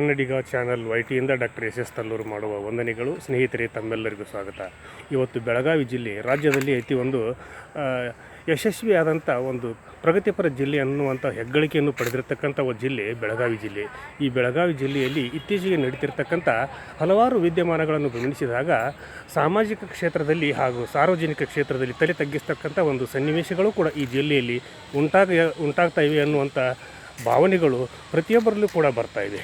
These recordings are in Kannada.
ಕನ್ನಡಿಗ ಚಾನಲ್ ವೈಟಿಯಿಂದ ಡಾಕ್ಟರ್ ಎಸ್ ಎಸ್ ತಲ್ಲೂರು ಮಾಡುವ ವಂದನೆಗಳು. ಸ್ನೇಹಿತರೆ, ತಮ್ಮೆಲ್ಲರಿಗೂ ಸ್ವಾಗತ. ಇವತ್ತು ಬೆಳಗಾವಿ ಜಿಲ್ಲೆ, ರಾಜ್ಯದಲ್ಲಿ ಅತಿ ಒಂದು ಯಶಸ್ವಿಯಾದಂಥ ಒಂದು ಪ್ರಗತಿಪರ ಜಿಲ್ಲೆ ಅನ್ನುವಂಥ ಹೆಗ್ಗಳಿಕೆಯನ್ನು ಪಡೆದಿರತಕ್ಕಂಥ ಒಂದು ಜಿಲ್ಲೆ ಬೆಳಗಾವಿ ಜಿಲ್ಲೆ. ಈ ಬೆಳಗಾವಿ ಜಿಲ್ಲೆಯಲ್ಲಿ ಇತ್ತೀಚೆಗೆ ನಡೀತಿರ್ತಕ್ಕಂಥ ಹಲವಾರು ವಿದ್ಯಮಾನಗಳನ್ನು ಗಮನಿಸಿದಾಗ ಸಾಮಾಜಿಕ ಕ್ಷೇತ್ರದಲ್ಲಿ ಹಾಗೂ ಸಾರ್ವಜನಿಕ ಕ್ಷೇತ್ರದಲ್ಲಿ ತಲೆ ತಗ್ಗಿಸ್ತಕ್ಕಂಥ ಒಂದು ಸನ್ನಿವೇಶಗಳು ಕೂಡ ಈ ಜಿಲ್ಲೆಯಲ್ಲಿ ಉಂಟಾಗ, ಉಂಟಾಗ್ತಾ ಇವೆ ಅನ್ನುವಂಥ ಭಾವನೆಗಳು ಪ್ರತಿಯೊಬ್ಬರಲ್ಲೂ ಕೂಡ ಬರ್ತಾ ಇದೆ.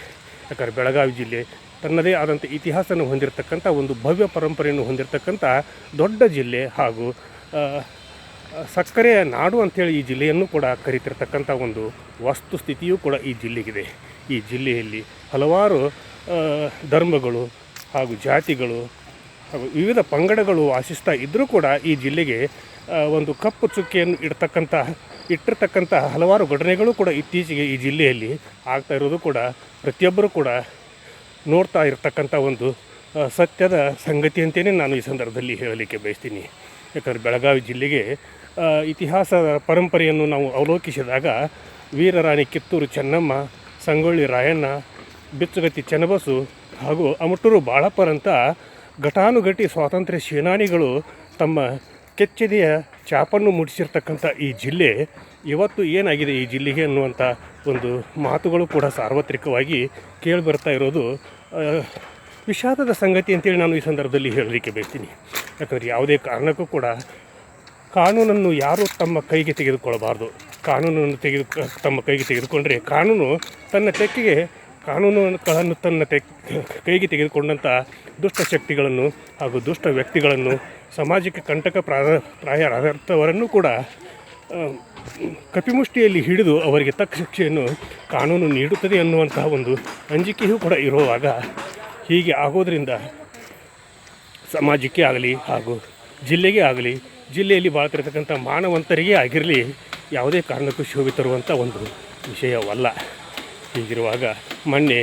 ಯಾಕಂದರೆ ಬೆಳಗಾವಿ ಜಿಲ್ಲೆ ತನ್ನದೇ ಆದಂಥ ಇತಿಹಾಸವನ್ನು ಹೊಂದಿರತಕ್ಕಂಥ ಒಂದು ಭವ್ಯ ಪರಂಪರೆಯನ್ನು ಹೊಂದಿರತಕ್ಕಂಥ ದೊಡ್ಡ ಜಿಲ್ಲೆ ಹಾಗೂ ಸಕ್ಕರೆಯ ನಾಡು ಅಂಥೇಳಿ ಈ ಜಿಲ್ಲೆಯನ್ನು ಕೂಡ ಕರೀತಿರ್ತಕ್ಕಂಥ ಒಂದು ವಸ್ತುಸ್ಥಿತಿಯೂ ಕೂಡ ಈ ಜಿಲ್ಲೆಗಿದೆ. ಈ ಜಿಲ್ಲೆಯಲ್ಲಿ ಹಲವಾರು ಧರ್ಮಗಳು ಹಾಗೂ ಜಾತಿಗಳು ಹಾಗೂ ವಿವಿಧ ಪಂಗಡಗಳು ವಾಸಿಸ್ತಾ ಇದ್ದರೂ ಕೂಡ ಈ ಜಿಲ್ಲೆಗೆ ಒಂದು ಕಪ್ಪು ಚುಕ್ಕಿಯನ್ನು ಇಡ್ತಕ್ಕಂಥ ಇಟ್ಟಿರ್ತಕ್ಕಂಥ ಹಲವಾರು ಘಟನೆಗಳು ಕೂಡ ಇತ್ತೀಚೆಗೆ ಈ ಜಿಲ್ಲೆಯಲ್ಲಿ ಆಗ್ತಾ ಇರೋದು ಕೂಡ ಪ್ರತಿಯೊಬ್ಬರೂ ಕೂಡ ನೋಡ್ತಾ ಇರತಕ್ಕಂಥ ಒಂದು ಸತ್ಯದ ಸಂಗತಿ ಅಂತಲೇ ನಾನು ಈ ಸಂದರ್ಭದಲ್ಲಿ ಹೇಳಲಿಕ್ಕೆ ಬಯಸ್ತೀನಿ. ಯಾಕಂದರೆ ಬೆಳಗಾವಿ ಜಿಲ್ಲೆಗೆ ಇತಿಹಾಸದ ಪರಂಪರೆಯನ್ನು ನಾವು ಅವಲೋಕಿಸಿದಾಗ ವೀರರಾಣಿ ಕಿತ್ತೂರು ಚೆನ್ನಮ್ಮ, ಸಂಗೊಳ್ಳಿ ರಾಯಣ್ಣ, ಬಿಚ್ಚುಗತ್ತಿ ಚೆನ್ನಬಸು ಹಾಗೂ ಅಮಟೂರು ಬಾಳಪ್ಪರಂಥ ಘಟಾನುಘಟಿ ಸ್ವಾತಂತ್ರ್ಯ ಸೇನಾನಿಗಳು ತಮ್ಮ ಕೆಚ್ಚೆದೆಯ ಚಾಪನ್ನು ಮೂಡಿಸಿರ್ತಕ್ಕಂಥ ಈ ಜಿಲ್ಲೆ ಇವತ್ತು ಏನಾಗಿದೆ ಈ ಜಿಲ್ಲೆಗೆ ಅನ್ನುವಂಥ ಒಂದು ಮಾತುಗಳು ಕೂಡ ಸಾರ್ವತ್ರಿಕವಾಗಿ ಕೇಳಿಬರ್ತಾ ಇರೋದು ವಿಷಾದದ ಸಂಗತಿ ಅಂತೇಳಿ ನಾನು ಈ ಸಂದರ್ಭದಲ್ಲಿ ಹೇಳಲಿಕ್ಕೆ ಬಯಸ್ತೀನಿ. ಯಾಕಂದರೆ ಯಾವುದೇ ಕಾರಣಕ್ಕೂ ಕೂಡ ಕಾನೂನನ್ನು ಯಾರೂ ತಮ್ಮ ಕೈಗೆ ತೆಗೆದುಕೊಳ್ಳಬಾರ್ದು. ಕಾನೂನನ್ನು ತೆಗೆದು, ತಮ್ಮ ಕೈಗೆ ತೆಗೆದುಕೊಂಡರೆ ಕಾನೂನು ತನ್ನ ತೆಕ್ಕೆಗೆ ಕಾನೂನುಗಳನ್ನು ತನ್ನ ತೆ ಕೈಗೆ ತೆಗೆದುಕೊಂಡಂಥ ದುಷ್ಟ ಶಕ್ತಿಗಳನ್ನು ಹಾಗೂ ದುಷ್ಟ ವ್ಯಕ್ತಿಗಳನ್ನು ಸಮಾಜಕ್ಕೆ ಕಂಟಕ ಪ್ರಾಯ ಪ್ರಾಯರಾದಂಥವರನ್ನು ಕೂಡ ಕಪಿಮುಷ್ಟಿಯಲ್ಲಿ ಹಿಡಿದು ಅವರಿಗೆ ತಕ್ಕ ಶಿಕ್ಷೆಯನ್ನು ಕಾನೂನು ನೀಡುತ್ತದೆ ಅನ್ನುವಂತಹ ಒಂದು ಅಂಜಿಕೆಯೂ ಕೂಡ ಇರುವಾಗ ಹೀಗೆ ಆಗೋದರಿಂದ ಸಮಾಜಕ್ಕೆ ಆಗಲಿ ಹಾಗೂ ಜಿಲ್ಲೆಗೆ ಆಗಲಿ, ಜಿಲ್ಲೆಯಲ್ಲಿ ಬಾಳ್ತಿರ್ತಕ್ಕಂಥ ಮಾನವಂತರಿಗೆ ಆಗಿರಲಿ ಯಾವುದೇ ಕಾರಣಕ್ಕೂ ಶೋಭೆ ತರುವಂಥ ಒಂದು ವಿಷಯವಲ್ಲ. ಹೀಗಿರುವಾಗ ಮೊನ್ನೆ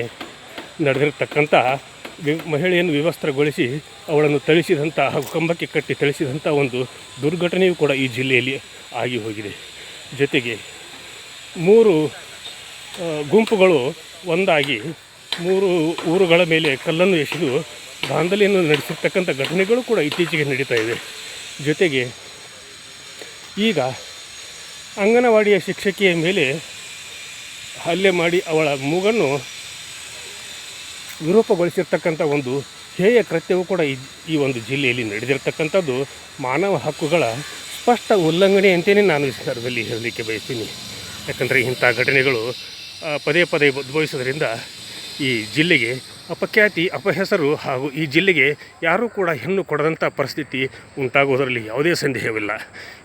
ನಡೆದಿರತಕ್ಕಂಥ ವಿ, ಮಹಿಳೆಯನ್ನು ವಿವಸ್ತ್ರಗೊಳಿಸಿ ಅವಳನ್ನು ಥಳಿಸಿದಂಥ ಹಾಗೂ ಕಂಬಕ್ಕೆ ಕಟ್ಟಿ ಥಳಿಸಿದಂಥ ಒಂದು ದುರ್ಘಟನೆಯೂ ಕೂಡ ಈ ಜಿಲ್ಲೆಯಲ್ಲಿ ಆಗಿ ಹೋಗಿದೆ. ಜೊತೆಗೆ ಮೂರು ಗುಂಪುಗಳು ಒಂದಾಗಿ ಮೂರು ಊರುಗಳ ಮೇಲೆ ಕಲ್ಲನ್ನು ಎಸೆದು ದಾಂಧಲೆಯನ್ನು ನಡೆಸಿರ್ತಕ್ಕಂಥ ಘಟನೆಗಳು ಕೂಡ ಇತ್ತೀಚೆಗೆ ನಡೀತಾ ಇವೆ ಜೊತೆಗೆ ಈಗ ಅಂಗನವಾಡಿಯ ಶಿಕ್ಷಕಿಯ ಮೇಲೆ ಹಲ್ಲೆ ಮಾಡಿ ಅವಳ ಮೂಗನ್ನು ವಿರೂಪಗೊಳಿಸಿರ್ತಕ್ಕಂಥ ಒಂದು ಹೇಯ ಕೃತ್ಯವೂ ಕೂಡ ಈ ಒಂದು ಜಿಲ್ಲೆಯಲ್ಲಿ ನಡೆದಿರ್ತಕ್ಕಂಥದ್ದು. ಮಾನವ ಹಕ್ಕುಗಳ ಸ್ಪಷ್ಟ ಉಲ್ಲಂಘನೆ ಅಂತಲೇ ನಾನು ಈ ಸಂದರ್ಭದಲ್ಲಿ ಹೇಳಲಿಕ್ಕೆ ಬಯಸ್ತೀನಿ. ಯಾಕಂದರೆ ಇಂಥ ಘಟನೆಗಳು ಪದೇ ಪದೇ ಉದ್ಭವಿಸೋದ್ರಿಂದ ಈ ಜಿಲ್ಲೆಗೆ ಅಪಖ್ಯಾತಿ, ಅಪಹೆಸರು ಹಾಗೂ ಈ ಜಿಲ್ಲೆಗೆ ಯಾರೂ ಕೂಡ ಹೆಣ್ಣು ಕೊಡದಂಥ ಪರಿಸ್ಥಿತಿ ಉಂಟಾಗುವುದರಲ್ಲಿ ಯಾವುದೇ ಸಂದೇಹವಿಲ್ಲ.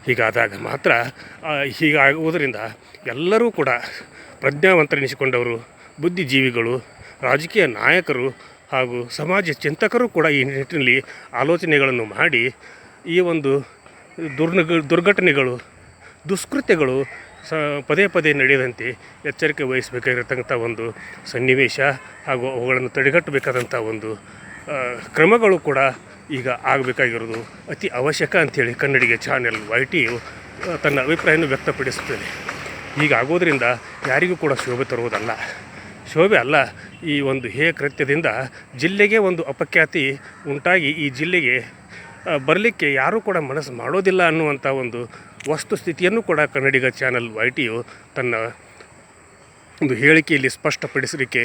ಹೀಗಾದಾಗ ಮಾತ್ರ ಹೀಗಾಗುವುದರಿಂದ ಎಲ್ಲರೂ ಕೂಡ ಪ್ರಜ್ಞಾವಂತರೆನಿಸಿಕೊಂಡವರು ಬುದ್ಧಿಜೀವಿಗಳು, ರಾಜಕೀಯ ನಾಯಕರು ಹಾಗೂ ಸಮಾಜ ಚಿಂತಕರು ಕೂಡ ಈ ನಿಟ್ಟಿನಲ್ಲಿ ಆಲೋಚನೆಗಳನ್ನು ಮಾಡಿ ಈ ಒಂದು ದುರ್ನಗ, ದುರ್ಘಟನೆಗಳು, ದುಷ್ಕೃತ್ಯಗಳು ಸ, ಪದೇ ಪದೇ ನಡೆಯದಂತೆ ಎಚ್ಚರಿಕೆ ವಹಿಸಬೇಕಾಗಿರತಕ್ಕಂಥ ಒಂದು ಸನ್ನಿವೇಶ ಹಾಗೂ ಅವುಗಳನ್ನು ತಡೆಗಟ್ಟಬೇಕಾದಂಥ ಒಂದು ಕ್ರಮಗಳು ಕೂಡ ಈಗ ಆಗಬೇಕಾಗಿರೋದು ಅತಿ ಅವಶ್ಯಕ ಅಂಥೇಳಿ ಕನ್ನಡಿಗೆ ಚಾನೆಲ್ ವೈ ಟಿಯು ತನ್ನ ಅಭಿಪ್ರಾಯವನ್ನು ವ್ಯಕ್ತಪಡಿಸುತ್ತದೆ. ಹೀಗಾಗೋದ್ರಿಂದ ಯಾರಿಗೂ ಕೂಡ ಶೋಭೆ ತರುವುದಲ್ಲ. ಶೋಭೆ ಅಲ್ಲ, ಈ ಒಂದು ಹೇ ಕೃತ್ಯದಿಂದ ಜಿಲ್ಲೆಗೆ ಒಂದು ಅಪಖ್ಯಾತಿ ಉಂಟಾಗಿ ಈ ಜಿಲ್ಲೆಗೆ ಬರಲಿಕ್ಕೆ ಯಾರೂ ಕೂಡ ಮನಸ್ಸು ಮಾಡೋದಿಲ್ಲ ಅನ್ನುವಂಥ ಒಂದು ವಸ್ತುಸ್ಥಿತಿಯನ್ನು ಕೂಡ ಕನ್ನಡಿಗ ಚಾನಲ್ ವೈ ಟಿಯು ತನ್ನ ಒಂದು ಹೇಳಿಕೆಯಲ್ಲಿ ಸ್ಪಷ್ಟಪಡಿಸಲಿಕ್ಕೆ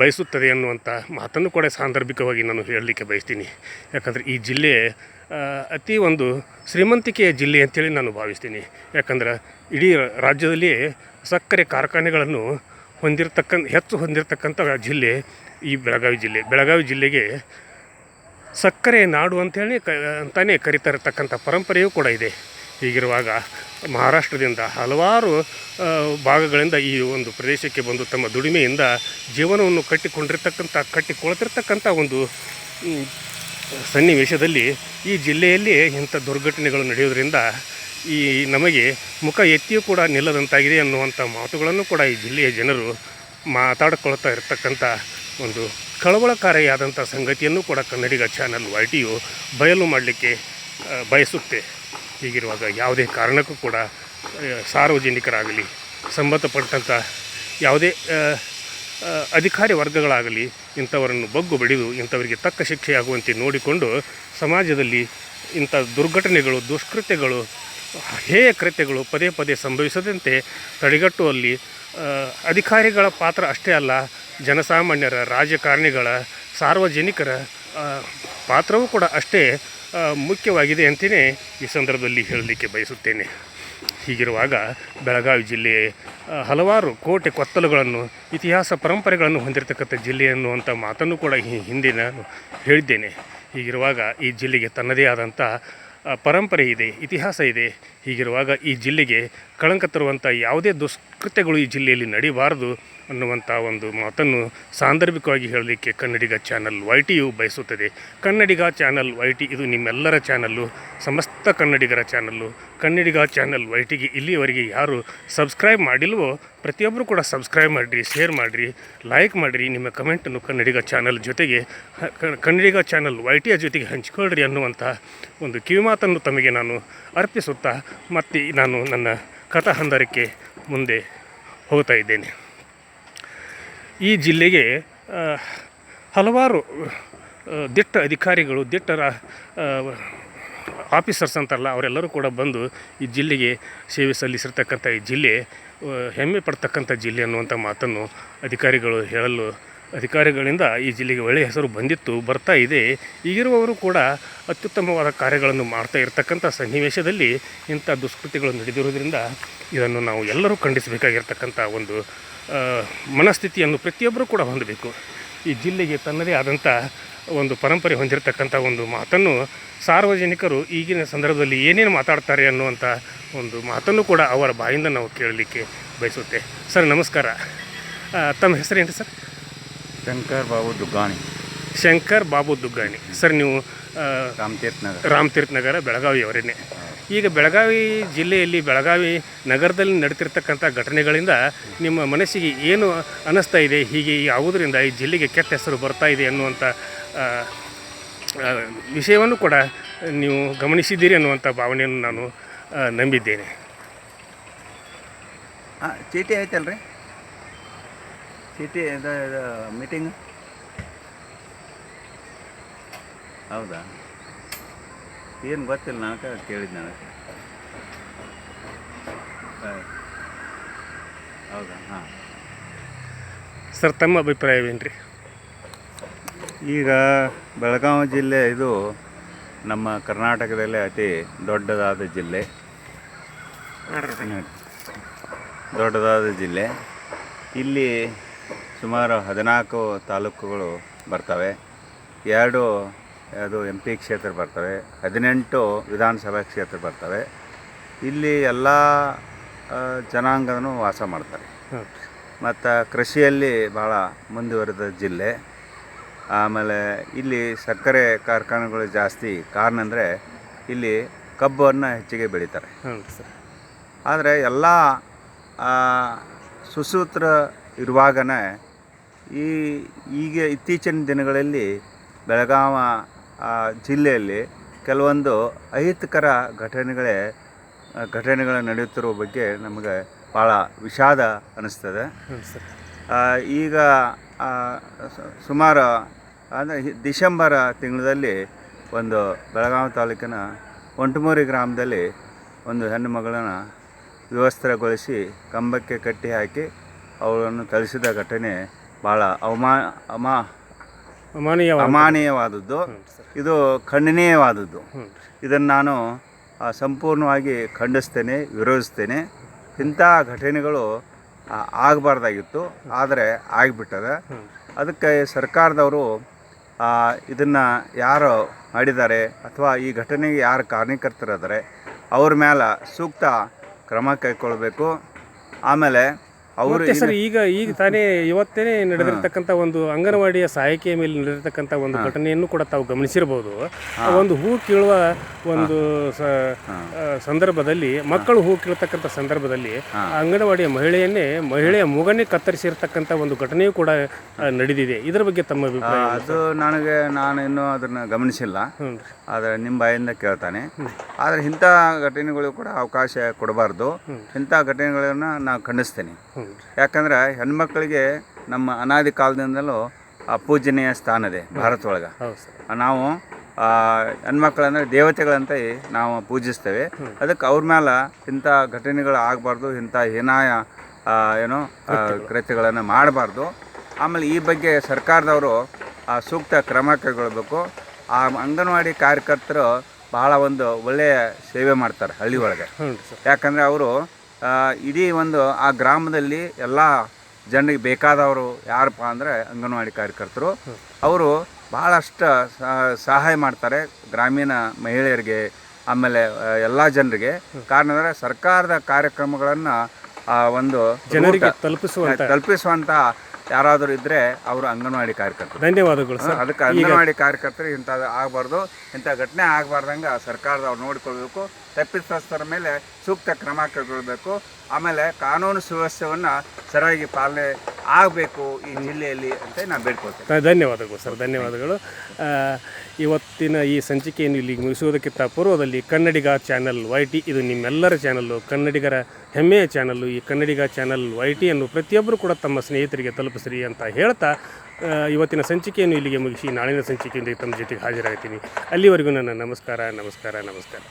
ಬಯಸುತ್ತದೆ ಅನ್ನುವಂಥ ಮಾತನ್ನು ಕೂಡ ಸಾಂದರ್ಭಿಕವಾಗಿ ನಾನು ಹೇಳಲಿಕ್ಕೆ ಬಯಸ್ತೀನಿ. ಯಾಕಂದರೆ ಈ ಜಿಲ್ಲೆ ಅತಿ ಒಂದು ಶ್ರೀಮಂತಿಕೆಯ ಜಿಲ್ಲೆ ಅಂತೇಳಿ ನಾನು ಭಾವಿಸ್ತೀನಿ. ಯಾಕಂದ್ರೆ ಇಡೀ ರಾಜ್ಯದಲ್ಲಿ ಸಕ್ಕರೆ ಕಾರ್ಖಾನೆಗಳನ್ನು ಹೊಂದಿರತಕ್ಕಂಥ, ಹೆಚ್ಚು ಹೊಂದಿರತಕ್ಕಂಥ ಜಿಲ್ಲೆ ಈ ಬೆಳಗಾವಿ ಜಿಲ್ಲೆ. ಬೆಳಗಾವಿ ಜಿಲ್ಲೆಗೆ ಸಕ್ಕರೆ ನಾಡು ಅಂತೇಳಿ ಕ ಅಂತಲೇ ಕರಿತಾ ಇರತಕ್ಕಂಥ ಪರಂಪರೆಯೂ ಕೂಡ ಇದೆ. ಹೀಗಿರುವಾಗ ಮಹಾರಾಷ್ಟ್ರದಿಂದ ಹಲವಾರು ಭಾಗಗಳಿಂದ ಈ ಒಂದು ಪ್ರದೇಶಕ್ಕೆ ಬಂದು ತಮ್ಮ ದುಡಿಮೆಯಿಂದ ಜೀವನವನ್ನು ಕಟ್ಟಿಕೊಂಡಿರ್ತಕ್ಕಂಥ, ಕಟ್ಟಿಕೊಳ್ತಿರ್ತಕ್ಕಂಥ ಒಂದು ಸನ್ನಿವೇಶದಲ್ಲಿ ಈ ಜಿಲ್ಲೆಯಲ್ಲಿ ಇಂಥ ದುರ್ಘಟನೆಗಳು ನಡೆಯೋದ್ರಿಂದ ಈ ನಮಗೆ ಮುಖ ಎತ್ತಿಯೂ ಕೂಡ ನಿಲ್ಲದಂತಾಗಿದೆ ಅನ್ನುವಂಥ ಮಾತುಗಳನ್ನು ಕೂಡ ಈ ಜಿಲ್ಲೆಯ ಜನರು ಮಾತಾಡಿಕೊಳ್ತಾ ಇರತಕ್ಕಂಥ ಒಂದು ಕಳವಳಕಾರಿಯಾದಂಥ ಸಂಗತಿಯನ್ನು ಕೂಡ ಕನ್ನಡಿಗ ಚಾನಲ್ ವೈ ಟಿಯು ಬಯಲು ಮಾಡಲಿಕ್ಕೆ ಬಯಸುತ್ತೆ. ಹೀಗಿರುವಾಗ ಯಾವುದೇ ಕಾರಣಕ್ಕೂ ಕೂಡ ಸಾರ್ವಜನಿಕರಾಗಲಿ, ಸಂಬಂಧಪಟ್ಟಂಥ ಯಾವುದೇ ಅಧಿಕಾರಿ ವರ್ಗಗಳಾಗಲಿ ಇಂಥವರನ್ನು ಬಗ್ಗು ಬಡಿದು ಇಂಥವರಿಗೆ ತಕ್ಕ ಶಿಕ್ಷೆಯಾಗುವಂತೆ ನೋಡಿಕೊಂಡು ಸಮಾಜದಲ್ಲಿ ಇಂಥ ದುರ್ಘಟನೆಗಳು, ದುಷ್ಕೃತ್ಯಗಳು, ಹೇಯ ಕೃತ್ಯಗಳು ಪದೇ ಪದೇ ಸಂಭವಿಸದಂತೆ ತಡೆಗಟ್ಟುವಲ್ಲಿ ಅಧಿಕಾರಿಗಳ ಪಾತ್ರ ಅಷ್ಟೇ ಅಲ್ಲ, ಜನಸಾಮಾನ್ಯರ, ರಾಜಕಾರಣಿಗಳ, ಸಾರ್ವಜನಿಕರ ಪಾತ್ರವೂ ಕೂಡ ಅಷ್ಟೇ ಮುಖ್ಯವಾಗಿದೆ ಅಂತಲೇ ಈ ಸಂದರ್ಭದಲ್ಲಿ ಹೇಳಲಿಕ್ಕೆ ಬಯಸುತ್ತೇನೆ. ಹೀಗಿರುವಾಗ ಬೆಳಗಾವಿ ಜಿಲ್ಲೆ ಹಲವಾರು ಕೋಟೆ ಕೊತ್ತಲುಗಳನ್ನು, ಇತಿಹಾಸ ಪರಂಪರೆಗಳನ್ನು ಹೊಂದಿರತಕ್ಕಂಥ ಜಿಲ್ಲೆ ಅನ್ನುವಂಥ ಮಾತನ್ನು ಕೂಡ ಹಿಂದೆ ನಾನು ಹೇಳಿದ್ದೇನೆ. ಹೀಗಿರುವಾಗ ಈ ಜಿಲ್ಲೆಗೆ ತನ್ನದೇ ಆದಂಥ ಪರಂಪರೆ ಇದೆ, ಇತಿಹಾಸ ಇದೆ, ಹೀಗಿರುವಾಗ ಈ ಜಿಲ್ಲೆಗೆ ಕಳಂಕ ತರುವಂಥ ಯಾವುದೇ ದುಷ್ಕೃತ್ಯಗಳು ಈ ಜಿಲ್ಲೆಯಲ್ಲಿ ನಡೀಬಾರದು ಅನ್ನುವಂಥ ಒಂದು ಮಾತನ್ನು ಸಾಂದರ್ಭಿಕವಾಗಿ ಹೇಳಲಿಕ್ಕೆ ಕನ್ನಡಿಗ ಚಾನಲ್ ವೈ ಟಿಯು ಬಯಸುತ್ತದೆ. ಕನ್ನಡಿಗ ಚಾನಲ್ ವೈ ಟಿ ಇದು ನಿಮ್ಮೆಲ್ಲರ ಚಾನಲ್ಲು, ಸಮಸ್ತ ಕನ್ನಡಿಗರ ಚಾನಲ್ಲು. ಕನ್ನಡಿಗ ಚಾನಲ್ ವೈ ಟಿಗೆ ಇಲ್ಲಿಯವರೆಗೆ ಯಾರು ಸಬ್ಸ್ಕ್ರೈಬ್ ಮಾಡಿಲ್ವೋ ಪ್ರತಿಯೊಬ್ಬರು ಕೂಡ ಸಬ್ಸ್ಕ್ರೈಬ್ ಮಾಡಿರಿ ಶೇರ್ ಮಾಡಿರಿ ಲೈಕ್ ಮಾಡಿರಿ, ನಿಮ್ಮ ಕಮೆಂಟನ್ನು ಕನ್ನಡಿಗ ಚಾನಲ್ ಜೊತೆಗೆ ಕನ್ನಡಿಗ ಚಾನಲ್ ವೈ ಟಿಯ ಜೊತೆಗೆ ಹಂಚಿಕೊಳ್ಳ್ರಿ ಅನ್ನುವಂಥ ಒಂದು ಕಿವಿಮಾತನ್ನು ತಮಗೆ ನಾನು ಅರ್ಪಿಸುತ್ತಾ, ಮತ್ತೆ ನಾನು ನನ್ನ ಕಥಾಹಂದರಕ್ಕೆ ಮುಂದೆ ಹೋಗ್ತಾ ಇದ್ದೇನೆ. ಈ ಜಿಲ್ಲೆಗೆ ಹಲವಾರು ದಿಟ್ಟ ಅಧಿಕಾರಿಗಳು, ದಿಟ್ಟರ ಆಫೀಸರ್ಸ್ ಅಂತಾರಲ್ಲ, ಅವರೆಲ್ಲರೂ ಕೂಡ ಬಂದು ಈ ಜಿಲ್ಲೆಗೆ ಸೇವೆ ಸಲ್ಲಿಸಿರ್ತಕ್ಕಂಥ ಈ ಜಿಲ್ಲೆ ಹೆಮ್ಮೆ ಪಡ್ತಕ್ಕಂಥ ಜಿಲ್ಲೆ ಅನ್ನುವಂಥ ಮಾತನ್ನು ಅಧಿಕಾರಿಗಳು ಹೇಳಲು, ಅಧಿಕಾರಿಗಳಿಂದ ಈ ಜಿಲ್ಲೆಗೆ ಒಳ್ಳೆಯ ಹೆಸರು ಬಂದಿತ್ತು, ಬರ್ತಾ ಇದೆ. ಈಗಿರುವವರು ಕೂಡ ಅತ್ಯುತ್ತಮವಾದ ಕಾರ್ಯಗಳನ್ನು ಮಾಡ್ತಾ ಇರತಕ್ಕಂಥ ಸನ್ನಿವೇಶದಲ್ಲಿ ಇಂಥ ದುಷ್ಕೃತಿಗಳು ನಡೆದಿರುವುದರಿಂದ ಇದನ್ನು ನಾವು ಎಲ್ಲರೂ ಖಂಡಿಸಬೇಕಾಗಿರ್ತಕ್ಕಂಥ ಒಂದು ಮನಸ್ಥಿತಿಯನ್ನು ಪ್ರತಿಯೊಬ್ಬರೂ ಕೂಡ ಹೊಂದಬೇಕು. ಈ ಜಿಲ್ಲೆಗೆ ತನ್ನದೇ ಆದಂಥ ಒಂದು ಪರಂಪರೆ ಹೊಂದಿರತಕ್ಕಂಥ ಒಂದು ಮಾತನ್ನು ಸಾರ್ವಜನಿಕರು ಈಗಿನ ಸಂದರ್ಭದಲ್ಲಿ ಏನೇನು ಮಾತಾಡ್ತಾರೆ ಅನ್ನುವಂಥ ಒಂದು ಮಾತನ್ನು ಕೂಡ ಅವರ ಬಾಯಿಂದ ನಾವು ಕೇಳಲಿಕ್ಕೆ ಬಯಸುತ್ತೆ. ಸರ್ ನಮಸ್ಕಾರ. ತಮ್ಮ ಹೆಸರೇನು ಸರ್? ಶಂಕರ್ ಬಾಬು ದುಗ್ಗಾಣಿ. ಶಂಕರ್ ಬಾಬು ದುಗ್ಗಾಣಿ. ಸರ್ ನೀವು ರಾಮತೀರ್ಥ ನಗರ. ರಾಮತೀರ್ಥ ನಗರ ಬೆಳಗಾವಿಯವರೇನೆ. ಈಗ ಬೆಳಗಾವಿ ಜಿಲ್ಲೆಯಲ್ಲಿ, ಬೆಳಗಾವಿ ನಗರದಲ್ಲಿ ನಡೀತಿರ್ತಕ್ಕಂಥ ಘಟನೆಗಳಿಂದ ನಿಮ್ಮ ಮನಸ್ಸಿಗೆ ಏನು ಅನ್ನಿಸ್ತಾ ಇದೆ? ಹೀಗೆ ಯಾವುದರಿಂದ ಈ ಜಿಲ್ಲೆಗೆ ಕೆಟ್ಟ ಹೆಸರು ಬರ್ತಾ ಇದೆ ಅನ್ನುವಂಥ ವಿಷಯವನ್ನು ಕೂಡ ನೀವು ಗಮನಿಸಿದ್ದೀರಿ ಅನ್ನುವಂಥ ಭಾವನೆಯನ್ನು ನಾನು ನಂಬಿದ್ದೇನೆ. ಹಾಂ ಚೀಟಿ ಐತಲ್ರಿ? ಚೀಟಿ ಮೀಟಿಂಗ್ ಹೌದಾ? ಏನು ಗೊತ್ತಿಲ್ಲ ನನಗೆ ಕೇಳಿದ್ದು ನನಗೆ ಹೌದಾ? ಹಾಂ. ಸರ್ ತಮ್ಮ ಅಭಿಪ್ರಾಯವೇನು ರೀ ಈಗ ಬೆಳಗಾವಿ ಜಿಲ್ಲೆ ಇದು ನಮ್ಮ ಕರ್ನಾಟಕದಲ್ಲೇ ಅತಿ ದೊಡ್ಡದಾದ ಜಿಲ್ಲೆ. ದೊಡ್ಡದಾದ ಜಿಲ್ಲೆ. ಇಲ್ಲಿ ಸುಮಾರು ಹದಿನಾಲ್ಕು ತಾಲೂಕುಗಳು ಬರ್ತವೆ. ಎರಡು ಅದು ಎಂ ಪಿ ಕ್ಷೇತ್ರ ಬರ್ತವೆ ಹದಿನೆಂಟು ವಿಧಾನಸಭಾ ಕ್ಷೇತ್ರ ಬರ್ತವೆ. ಇಲ್ಲಿ ಎಲ್ಲ ಜನಾಂಗನೂ ಜನಾಂಗದೂ ವಾಸ ಮಾಡ್ತಾರೆ. ಮತ್ತು ಕೃಷಿಯಲ್ಲಿ ಭಾಳ ಮುಂದುವರೆದ ಜಿಲ್ಲೆ. ಆಮೇಲೆ ಇಲ್ಲಿ ಸಕ್ಕರೆ ಕಾರ್ಖಾನೆಗಳು ಜಾಸ್ತಿ ಕಾರಣ ಅಂದರೆ ಇಲ್ಲಿ ಕಬ್ಬನ್ನು ಹೆಚ್ಚಿಗೆ ಬೆಳೀತಾರೆ. ಆದರೆ ಎಲ್ಲ ಸುಸೂತ್ರ ಇರುವಾಗನೇ ಈ ಈಗ ಇತ್ತೀಚಿನ ದಿನಗಳಲ್ಲಿ ಬೆಳಗಾವ ಜಿಲ್ಲೆಯಲ್ಲಿ ಕೆಲವೊಂದು ಅಹಿತಕರ ಘಟನೆಗಳೇ ಘಟನೆಗಳು ನಡೆಯುತ್ತಿರುವ ಬಗ್ಗೆ ನಮಗೆ ಭಾಳ ವಿಷಾದ ಅನ್ನಿಸ್ತದೆ ಈಗ ಸುಮಾರು, ಅಂದರೆ ಡಿಸೆಂಬರ್ ತಿಂಗಳಲ್ಲಿ ಒಂದು ಬೆಳಗಾವಿ ತಾಲೂಕಿನ ಒಂಟಮೂರಿ ಗ್ರಾಮದಲ್ಲಿ ಒಂದು ಹೆಣ್ಣು ಮಗಳನ್ನು ವಿವಸ್ತ್ರಗೊಳಿಸಿ ಕಂಬಕ್ಕೆ ಕಟ್ಟಿ ಹಾಕಿ ಅವಳನ್ನು ಥಳಿಸಿದ ಘಟನೆ ಭಾಳ ಅವಮಾ ಅಮಾ ಅಮಾನೀಯವಾದದ್ದು. ಇದು ಖಂಡನೀಯವಾದದ್ದು. ಇದನ್ನು ನಾನು ಸಂಪೂರ್ಣವಾಗಿ ಖಂಡಿಸ್ತೇನೆ ವಿರೋಧಿಸ್ತೇನೆ. ಇಂಥ ಘಟನೆಗಳು ಆಗಬಾರ್ದಾಗಿತ್ತು. ಆದರೆ ಆಗಿಬಿಟ್ಟದೆ. ಅದಕ್ಕೆ ಸರ್ಕಾರದವರು ಇದನ್ನು ಯಾರು ಮಾಡಿದ್ದಾರೆ ಅಥವಾ ಈ ಘಟನೆಗೆ ಯಾರು ಕಾರಣೀಕರ್ತರಾದರೆ ಅವ್ರ ಮೇಲೆ ಸೂಕ್ತ ಕ್ರಮ ಕೈಗೊಳ್ಬೇಕು. ಆಮೇಲೆ ಅವರು ಮತ್ತೆ ಸರ್ ಈಗ ಈಗ ತಾನೇ ಇವತ್ತೇ ನಡೆದಿರ್ತಕ್ಕಂಥ ಒಂದು ಅಂಗನವಾಡಿಯ ಸಹಾಯಕಿಯ ಮೇಲೆ ನಡೆದಿರ್ತಕ್ಕಂಥ ಒಂದು ಘಟನೆಯನ್ನು ಕೂಡ ತಾವು ಗಮನಿಸಿರಬಹುದು ಆ ಒಂದು ಹೂ ಕೀಳುವ ಒಂದು ಸ- ಆ, ಸಂದರ್ಭದಲ್ಲಿ ಮಕ್ಕಳು ಹೂ ಕೀಳ್ತಕ್ಕಂಥ ಸಂದರ್ಭದಲ್ಲಿ ಆ ಅಂಗನವಾಡಿಯ ಮಹಿಳೆಯನ್ನೇ ಮಹಿಳೆಯ ಮೂಗನ್ನೇ ಕತ್ತರಿಸಿರ್ತಕ್ಕಂಥ ಒಂದು ಘಟನೆಯೂ ಕೂಡ ಆ, ನಡೆದಿದೆ. ಇದರ ಬಗ್ಗೆ ತಮ್ಮ ಅಭಿಪ್ರಾಯ ಅದು ನನಗೆ ನಾನು ಇನ್ನೂ ಅದನ್ನು ಗಮನಿಸಿಲ್ಲ. ಆದರೆ ನಿಮ್ಮ ಬಾಯಿಂದ ಕೇಳ್ತಾನೆ. ಆದರೆ ಇಂಥ ಘಟನೆಗಳು ಕೂಡ ಅವಕಾಶ ಕೊಡಬಾರ್ದು. ಇಂಥ ಘಟನೆಗಳನ್ನು ನಾನು ಖಂಡಿಸ್ತೇನೆ. ಯಾಕಂದ್ರೆ ಹೆಣ್ಮಕ್ಳಿಗೆ ನಮ್ಮ ಅನಾದಿ ಕಾಲದಿಂದಲೂ ಆ, ಪೂಜನೀಯ ಸ್ಥಾನ ಇದೆ ಭಾರತ ಒಳಗೆ. ನಾವು ಆ, ಹೆಣ್ಮಕ್ಳಂದ್ರೆ ದೇವತೆಗಳಂತ ನಾವು ಪೂಜಿಸ್ತೇವೆ. ಅದಕ್ಕೆ ಅವ್ರ ಮೇಲೆ ಇಂಥ ಘಟನೆಗಳು ಆಗಬಾರ್ದು ಇಂಥ ಹೀನಾಯ ಆ, ಏನು ಕೃತ್ಯಗಳನ್ನು ಮಾಡಬಾರ್ದು. ಆಮೇಲೆ ಈ ಬಗ್ಗೆ ಸರ್ಕಾರದವರು ಸೂಕ್ತ ಕ್ರಮ ಕೈಗೊಳ್ಬೇಕು ಆ ಅಂಗನವಾಡಿ ಕಾರ್ಯಕರ್ತರು ಬಹಳ ಒಂದು ಒಳ್ಳೆಯ ಸೇವೆ ಮಾಡ್ತಾರೆ ಹಳ್ಳಿ ಒಳಗೆ. ಯಾಕಂದರೆ ಅವರು ಇಡೀ ಒಂದು ಆ ಗ್ರಾಮದಲ್ಲಿ ಎಲ್ಲ ಜನರಿಗೆ ಬೇಕಾದವರು ಯಾರಪ್ಪ ಅಂದರೆ ಅಂಗನವಾಡಿ ಕಾರ್ಯಕರ್ತರು. ಅವರು ಭಾಳಷ್ಟು ಸಹಾಯ ಮಾಡ್ತಾರೆ ಗ್ರಾಮೀಣ ಮಹಿಳೆಯರಿಗೆ ಆಮೇಲೆ ಎಲ್ಲ ಜನರಿಗೆ. ಕಾರಣ ಅಂದರೆ ಸರ್ಕಾರದ ಕಾರ್ಯಕ್ರಮಗಳನ್ನು ಒಂದು ಜನರಿಗೆ ತಲುಪಿಸುವ ತಲುಪಿಸುವಂತ ತಲುಪಿಸುವಂಥ ಯಾರಾದರೂ ಇದ್ದರೆ ಅವರು ಅಂಗನವಾಡಿ ಕಾರ್ಯಕರ್ತರು. ಧನ್ಯವಾದಗಳು ಸರ್. ಅದಕ್ಕೆ ಅಂಗನವಾಡಿ ಕಾರ್ಯಕರ್ತರು ಇಂಥದ್ದು ಆಗಬಾರ್ದು. ಇಂಥ ಘಟನೆ ಆಗಬಾರ್ದಂಗೆ ಸರ್ಕಾರದವ್ರು ನೋಡಿಕೊಳ್ಬೇಕು. ತಪ್ಪಿತಸ್ಥರ ಮೇಲೆ ಸೂಕ್ತ ಕ್ರಮ ಕೈಗೊಳ್ಳಬೇಕು. ಆಮೇಲೆ ಕಾನೂನು ಸುವ್ಯವಸ್ಥೆಯನ್ನು ಸರಿಯಾಗಿ ಪಾಲನೆ ಆಗಬೇಕು ಈ ಜಿಲ್ಲೆಯಲ್ಲಿ ಅಂತ ನಾನು ಬೇಡ್ಕೊಳ್ತೇನೆ. ಧನ್ಯವಾದಗಳು ಸರ್, ಧನ್ಯವಾದಗಳು. ಇವತ್ತಿನ ಈ ಸಂಚಿಕೆಯನ್ನು ಇಲ್ಲಿಗೆ ಮುಗಿಸುವುದಕ್ಕಿಂತ ಪೂರ್ವದಲ್ಲಿ ಕನ್ನಡಿಗ ಚಾನಲ್ ವೈ ಟಿ ಇದು ನಿಮ್ಮೆಲ್ಲರ ಚಾನಲ್ಲು. ಕನ್ನಡಿಗರ ಹೆಮ್ಮೆಯ ಚಾನಲ್ಲು, ಈ ಕನ್ನಡಿಗ ಚಾನಲ್ ವೈ ಟಿಯನ್ನು ಪ್ರತಿಯೊಬ್ಬರು ಕೂಡ ತಮ್ಮ ಸ್ನೇಹಿತರಿಗೆ ತಲುಪಿಸ್ರಿ ಅಂತ ಹೇಳ್ತಾ ಇವತ್ತಿನ ಸಂಚಿಕೆಯನ್ನು ಇಲ್ಲಿಗೆ ಮುಗಿಸಿ ನಾಳಿನ ಸಂಚಿಕೆಯೊಂದಿಗೆ ತಮ್ಮ ಜೊತೆಗೆ ಹಾಜರಾಗ್ತೀನಿ. ಅಲ್ಲಿವರೆಗೂ ನನ್ನ ನಮಸ್ಕಾರ ನಮಸ್ಕಾರ ನಮಸ್ಕಾರ.